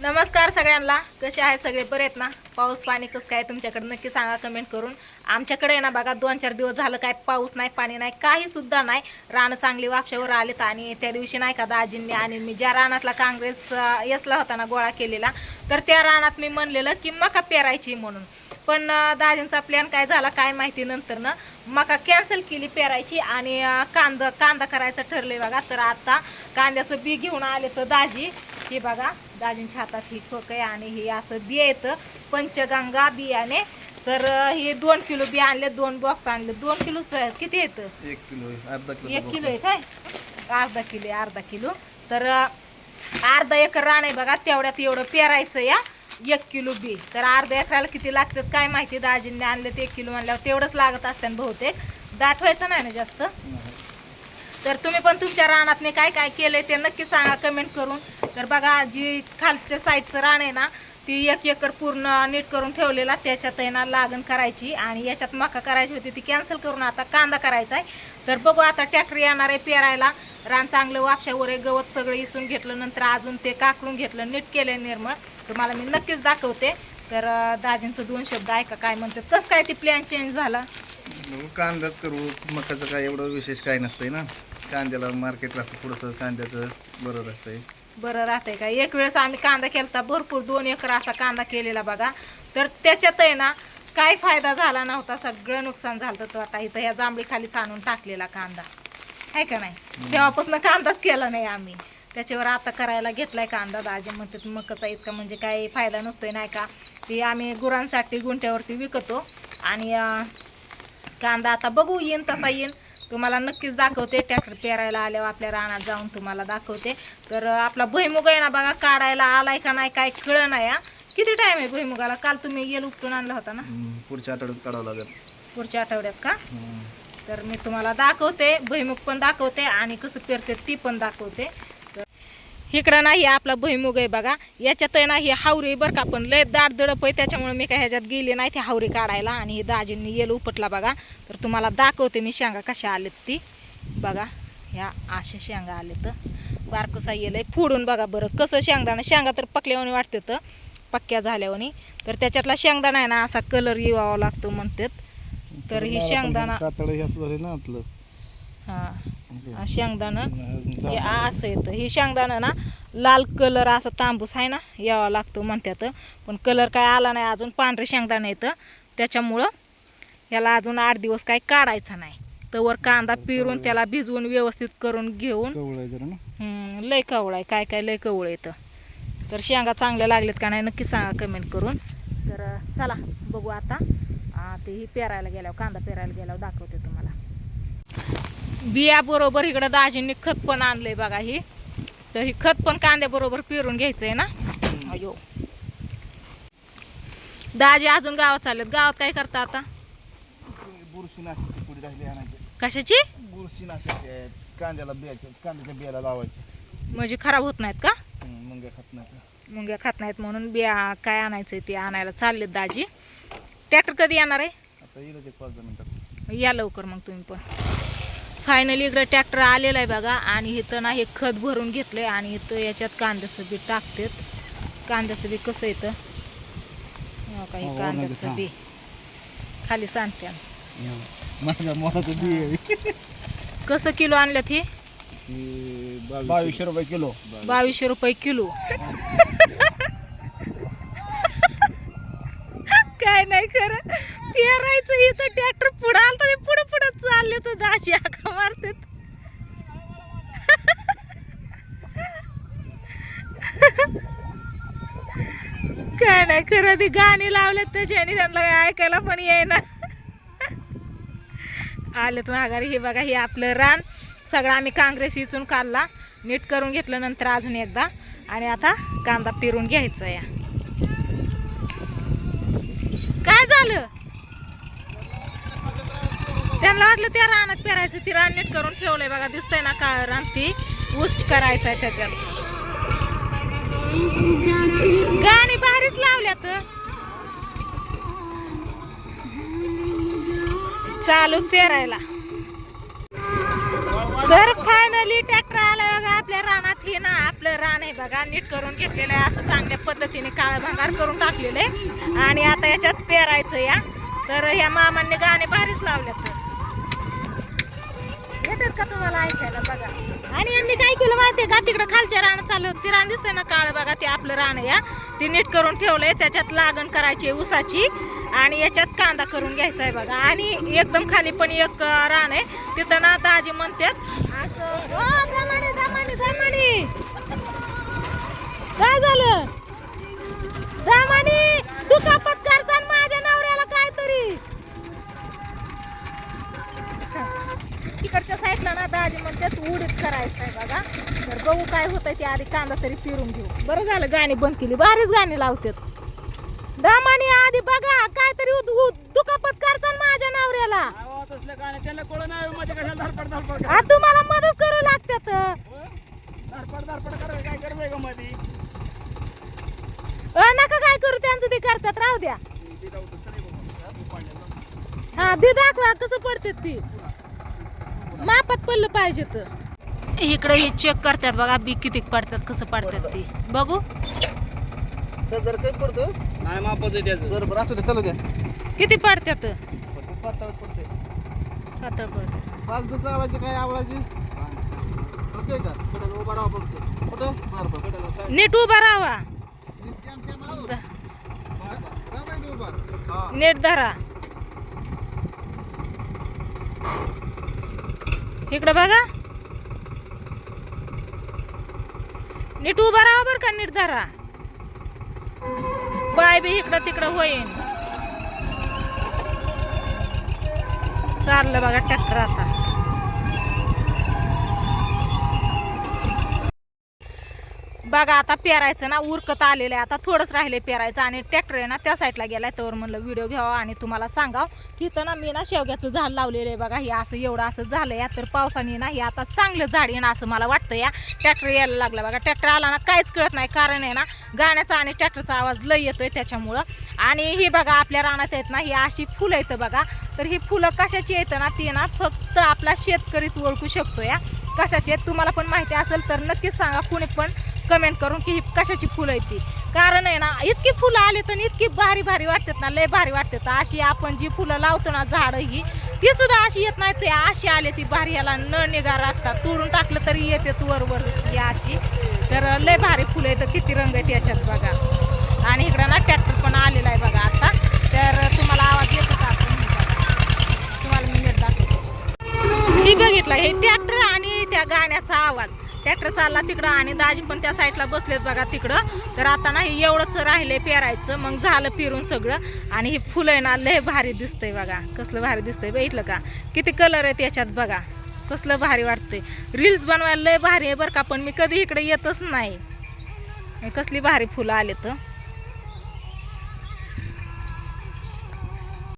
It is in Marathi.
नमस्कार सगळ्यांना. कसे आहे सगळे? बरे आहेत ना? पाऊस पाणी कसं काय तुमच्याकडे? नक्की सांगा कमेंट करून. आमच्याकडे ना बघा दोन चार दिवस झालं काय पाऊस नाही पाणी नाही काही सुद्धा नाही. रानं चांगली वापशावर आलेत आणि त्या दिवशी नाही का दाजींनी आणि मी ज्या रानातला काँग्रेस यसला होता ना गोळा केलेला तर त्या रानात मी म्हणलेलं की मका पेरायची म्हणून. पण दाजींचा प्लॅन काय झाला काय माहिती नंतर ना मका कॅन्सल केली पेरायची आणि कांदा कांदा करायचं ठरले बघा. तर आता कांद्याचं बी घेऊन आले तर दाजी. हे बघा दाजींच्या हातात ही खोक आहे आणि हे असं बी येतं. पंचगंगा बियाणे. तर हे दोन किलो बी आणले दोन बॉक्स आणले. दोन किलोच किती येतं? एक किलो आहे, अर्धा किलो एक किलो आहे काय? अर्धा किलो आहे, अर्धा किलो. तर अर्धा एकर रान आहे बघा तेवढ्यात एवढं पेरायचं या. एक किलो बी. तर अर्ध्या एकराला किती लागतात काय माहिती? दाजींनी आणलं ते एक किलो म्हणल्यावर तेवढंच लागत असतं बहुतेक. दाठवायचं नाही ना जास्त? तर तुम्ही पण तुमच्या रानातने काय काय केलंय ते नक्की सांगा कमेंट करून. तर बघा जी खालच्या साईडचं रान आहे ना ती एक एकर पूर्ण नीट करून ठेवलेला त्याच्यात आहे ना लागण करायची आणि याच्यात मका करायची होती ती कॅन्सल करून आता कांदा करायचा आहे. तर बघू आता ट्रॅक्टर येणार आहे पेरायला. रान चांगलं वापशावर आहे गवत सगळं इचून घेतलं नंतर अजून ते काकरून घेतलं नीट केलं निर्मळ. तुम्हाला मी नक्कीच दाखवते. तर दाजींचं दोन शब्द ऐका काय म्हणतात कसं काय ती प्लॅन चेंज झाला? बघू कांद्यात करू मकाचं काय एवढं विशेष काय नसतंय ना. कांद्याला मार्केटला राहतं थोडंसं कांद्याचं बरोबर असतंय बरं राहतंय का? एक वेळेस आम्ही कांदा केलता भरपूर दोन एकर असा कांदा केलेला बघा. तर त्याच्यात आहे ना काय फायदा झाला नव्हता सगळं नुकसान झालं तर आता. इथं ह्या जांभळी खाली आणून टाकलेला कांदा. आहे का नाही? तेव्हापासून कांदाच केला नाही आम्ही. त्याच्यावर आता करायला घेतलाय कांदा दाजी म्हणतात मकाचा इतका म्हणजे काही फायदा नसतोय नाही का? ते आम्ही गुरांसाठी गुंठ्यावरती विकतो. आणि कांदा आता बघू येईन तसा येईन. तुम्हाला नक्कीच दाखवते. ट्रॅक्टर पेरायला आल्यावर आपल्या रानात जाऊन तुम्हाला दाखवते. तर आपला भुईमुग आहे ना बघा काढायला आलाय का नाही काय कळ नाही हा. किती टाइम आहे भुईमुगाला? काल तुम्ही येल उपटून आणला होता ना? पुढच्या आठवड्यात काढावं लागेल. पुढच्या आठवड्यात का. तर मी तुम्हाला दाखवते भुईमुग पण दाखवते आणि कसं पेरते ती पण दाखवते. इकडं नाही आपला भुईमुग आहे बघा. याच्यात आहे ना ही हावरी बरं का पण लय दाट दडप आहे त्याच्यामुळे मी काय ह्याच्यात गेली नाही ती हावरी काढायला. आणि हे दाजींनी येल उपटला बघा. तर तुम्हाला दाखवते मी शेंगा कशा आलेत ती. बघा ह्या अशा शेंगा आले तर बारकसा येल आहे फोडून बघा बरं कसं शेंगदाणा. शेंगा तर पकल्यावानी वाटते तर पक्क्या झाल्यावानी. तर त्याच्यातला शेंगदाणा आहे ना असा कलर येवावा लागतो म्हणतात. तर ही शेंगदाणा हे. हा शेंगदाणं. हे असं येतं. हे शेंगदाणं ना लाल कलर असा तांबूस आहे ना यावा लागतो म्हणतात पण कलर काय आला नाही अजून. पांढरे शेंगदाणं येतं. त्याच्यामुळं याला अजून आठ दिवस काय काढायचा नाही. तवर कांदा पिरून त्याला भिजवून व्यवस्थित करून घेऊन लय कवळ आहे. काय काय लय कवळ येतं. तर शेंगा चांगल्या लागलेत का नाही नक्की सांगा कमेंट करून. तर चला बघू आता. आ, ते ही पेरायला गेल्यावर कांदा पेरायला गेल्यावर दाखवते तुम्हाला. बिया बरोबर इकडं दाजींनी खत पण आणलंय बघा ही. तर ही खत पण कांद्याबरोबर पेरून घ्यायचंय ना? अयो. दाजी अजून गावात चाललेत. गावात काय करता आता? कशाची? बुरशीनाशक आहेत कांद्याला बियाचे कांद्याच्या बियाला लावायचे. म्हणजे खराब होत नाहीत का? मुंग्या खात नाही मुंग्या खात नाहीत म्हणून बिया काय आणायचं ते आणायला चाललेत दाजी. ट्रॅक्टर कधी येणार आहे? आता येईल एक पाच दहा मिनिटात. या लवकर मग तुम्ही पण. फायनली इकडे ट्रॅक्टर आलेला आहे बघा. आणि इथं ना हे खत भरून घेतलंय आणि इथं याच्यात कांद्याचं बी टाकतात. कांद्याचं बी कसं येतं हो का, हे हो, कांद्याचं हा. बी. खाली सांगते आहे. कसं किलो आणल्यात हे? बावीसशे. रुपये किलो. बावीसशे रुपये किलो. काय नाही खरं. पेरायचं इथं ट्रॅक्टर पुढं आलं ते पुढं पुढं चालले तर दाशी आका मारतात. काय नाही खरं ती गाणी लावलेत त्याच्याने त्यांना काय ऐकायला पण येईना. आलेत माघारी. हे बघा हे आपलं रान. सगळं आम्ही काँग्रेस इचून काढला. नीट करून घेतलं नंतर अजून एकदा. आणि आता कांदा पिरून घ्यायचा या. काय झालं? त्यांना वाटलं त्या रानात पेरायचं ती रान नीट करून ठेवलंय बघा दिसतंय ना काळ रान ती ऊस करायचा आहे त्याच्यात. गाणी भारीच लावल्यात. चालू पेरायला. तर फायनली ट्रॅक्टर आलाय बघा आपल्या रानात. हे ना आपलं रान आहे बघा नीट करून घेतलेलं आहे. असं चांगल्या पद्धतीने काळं भांगार करून टाकलेलं आहे. आणि आता याच्यात पेरायचं या. तर ह्या मामांनी गाणे भारीच लावल्यात. येतात का तुम्हाला ऐकायला? बघा. आणि यांनी काय केलं माहिती का? तिकडं खालच्या रान चालू ती रान दिसते ना काळ बघा ते आपलं रान या ती नीट करून ठेवलंय. त्याच्यात लागण करायची आहे ऊसाची आणि याच्यात कांदा करून घ्यायचा आहे बघा. आणि एकदम खाली पण एक रान आहे. तिथं ना दाजी म्हणतात असं हो, कांदा तरी फिरून घेऊ. बरं झालं गाणी बंद केली. भारीच गाणी लावतात. दामानी आधी बघा काहीतरी दुखापत करचाल माझ्या नवऱ्याला. आ, तुम्हाला मदत करू लागतात अ, नका काय करू त्यांचं ते करतात. राहू द्या. हे. हा बी दाखवा कसं पडतात ती. मापात पडलं पाहिजे तर इकडे हे चेक करतात बघा बी किती पडतात कसं पडतात ती. बघू. तर जर काही पडतो नाही मापच आहे त्याचं. बरं बरं असू द्या चालू द्या. किती पडतात? पातळ पडते पातळ पडतात. पाच बीस आवाजी काय आवडायची ओके का? उभा राहा फक्त. कुठं. नीट उभा राहावा द- हा. नीट धरा. इकडं बघा. नीट उभा राहा बरं का नीट धरा. बाय बी इकडं तिकडं होईन. चाललं बघा ट्रॅक्टर आता. बघा आता पेरायचं ना उरकत आलेलं आहे. आता थोडंच राहिले पेरायचं आणि ट्रॅक्टर आहे ना त्या साईडला गेलाय. तर म्हणलं व्हिडिओ घ्यावा आणि तुम्हाला सांगाव. की इथं ना मी ना शेवग्याचं झाड लावलेलं आहे बघा. हे असं एवढं असं झालं या तर पावसाने ना हे आता चांगलं झाड येणं असं मला वाटतं या. ट्रॅक्टर यायला लागला बघा. ट्रॅक्टर आला ना काहीच कळत नाही. कारण आहे ना गाण्याचा आणि ट्रॅक्टरचा आवाज लय येतोय त्याच्यामुळं. आणि हे बघा आपल्या रानात आहेत ना ही अशी फुलं येतं बघा. तर ही फुलं कशाची येतं ना ती ना फक्त आपला शेतकरीच ओळखू शकतो या. कशाची आहेत तुम्हाला पण माहिती असेल तर नक्कीच सांगा. कुणी पण कमेंट करून की ही कशाची फुलं आहेत ती. कारण आहे ना इतकी फुलं आली तर इतकी भारी भारी वाटतात ना लय भारी वाटतात. अशी आपण जी फुलं लावतो ना झाडं ही ती सुद्धा अशी येत नाही ते अशी आले ती भारी ह्याला न निगा राखतात तोडून टाकलं तरी येते वर वर ही अशी. तर लय भारी फुलं येतं किती रंग आहेत याच्यात बघा. आणि इकडं ना ट्रॅक्टर पण आलेला आहे बघा आता तर तुम्हाला आवाज येतच असं तुम्हाला मी नीट दाखवतो मी बघितलं हे ट्रॅक्टर आणि त्या गाण्याचा आवाज ट्रॅक्टर चालला तिकडं आणि दाजी पण त्या साईडला बसलेत बघा तिकडं. तर आता ना हे एवढंच राहिले पेरायचं मग झालं फिरून सगळं. आणि ही फुलं आहे ना लय भारी दिसतंय बघा. कसलं भारी दिसतंय बघितलं का? किती कलर आहेत याच्यात बघा. कसलं भारी वाटतंय. रील्स बनवायला लय भारी आहे बरं का पण मी कधी इकडे येतच नाही. कसली भारी फुलं आले तर